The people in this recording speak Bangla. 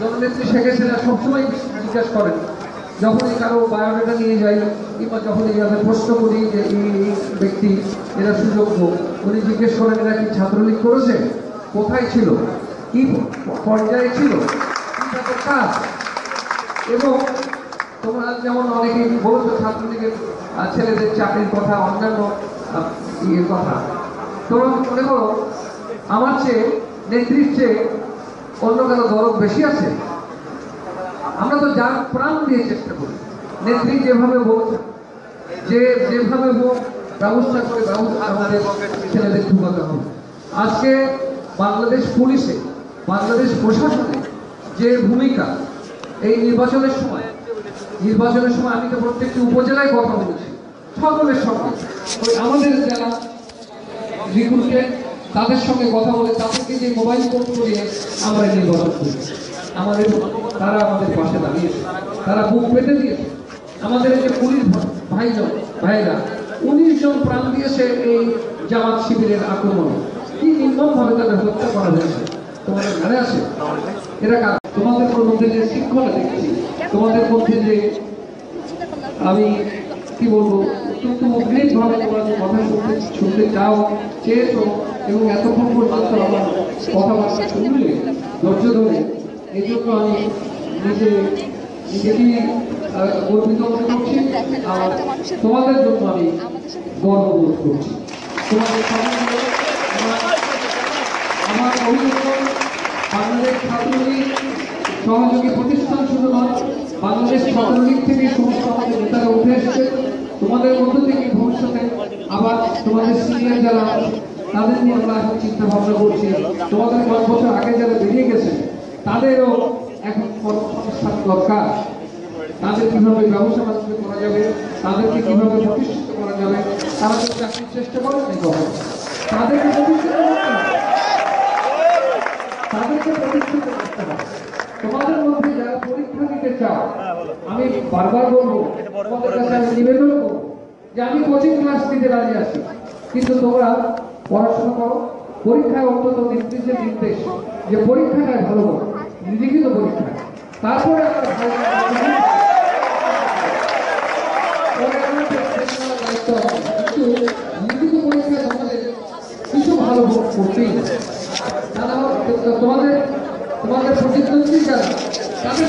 জননেত্রী শেখ হাসিনা সবসময় জিজ্ঞাস করেন যখনই কারও বায়োডাটা নিয়ে যাই, কিংবা যখনই যাদের প্রশ্ন করি যে এই ব্যক্তি এরা সুযোগ্য, উনি জিজ্ঞেস করেন, এরা কি ছাত্রলীগ করেছে? কোথায় ছিল? কি পর্যায়ে ছিল? কাজ? এবং তোমরা যেমন অনেকেই বলছো, ছাত্রলীগের ছেলেদের চাকরির কথা, অন্যান্য ইয়ের কথা। তোমরা মনে করো, আমার চেয়ে, নেত্রীর চেয়ে অন্য কারও দরদ বেশি আছে? আমরা তো যার প্রাণ দিয়ে চেষ্টা করি। নেত্রী যেভাবে হোক, যে যেভাবে হোক, ব্যবস্থা করে ব্যবস্থা আমাদের ছেলেদের ঢুকাতে হবে। আজকে বাংলাদেশ পুলিশে, বাংলাদেশ প্রশাসনে যে ভূমিকা এই নির্বাচনের সময় নির্বাচনের সময় আমি তো প্রত্যেকটি উপজেলায় কথা বলেছি, সকলের সঙ্গে। আমাদের যারা রিক্রুটেড তাদের সঙ্গে কথা বলে তাদেরকে যে মোবাইল ফোন করিয়ে আমরা নির্বাচন করি। আমাদের, তারা আমাদের পাশে দাঁড়িয়েছে। তারা বুক পেতে দিয়েছে। আমাদের যে পুলিশ ভাইজন, ভাইরা, উনিশ জন প্রাণ দিয়েছে এই জামাত শিবিরের আক্রমণে। কি নির্মমভাবে তাদের হত্যা করা হয়েছে? তোমাদের মনে আছে? এরা? তোমাদের মধ্যে যে শিক্ষণা দেখছি, তোমাদের মধ্যে যে আমি কি বলব? অত্যন্ত উদ্গ্রীবভাবে তোমরা যে কথা শুনতে শুনতে চাও, চেয়েছো এবং এতক্ষণ পর্যন্ত আমার কথাবার্তা শুনলে, ধৈর্য ধরে, এই জন্য আমি নিজে নিজেকেই গর্বিত করছি আর তোমাদের জন্য আমি গর্ববোধ করছি। তোমাদের আমার অভিনন্দন। বাংলাদেশ ছাত্রলীগ সহযোগী প্রতিষ্ঠান শুধু নয়, বাংলাদেশ ছাত্রলীগ থেকে সমস্ত আমাদের নেতারা উঠে এসেছে। তোমাদের মধ্য থেকে ভবিষ্যতে আবার তোমাদের সিনিয়র যারা তাদের নিয়ে আমরা এখন চিন্তা ভাবনা করছি। তোমাদের কয়েক বছর আগে যারা বেরিয়ে গেছে, তাদেরও এখন কর্মসংস্থান দরকার। তাদের কীভাবে ব্যবসা বাণিজ্য করা যাবে, তাদেরকে কীভাবে প্রতিষ্ঠিত করা যাবে, তারা তো চাকরির চেষ্টা কখনো। তাদেরকে প্রতিষ্ঠিত তাদেরকে প্রতিষ্ঠিত করতে হবে তোমাদের মধ্যে যারা পরীক্ষা দিতে চাও আমি বারবার বলব তোমাদের কাছে আমি নিবেদন করব যে আমি কোচিং ক্লাস দিতে রাজি আছি। কিন্তু তোমরা পড়াশোনা করো পরীক্ষায় অন্তত নির্দেশে নির্দেশ যে পরীক্ষাটাই ভালো করো লিখিত পরীক্ষা। তারপরে লিখিত তোমাদের কিছু ভালো করতেই তোমাদের তোমাদের প্রতিদ্বন্দ্বী যারা তাদের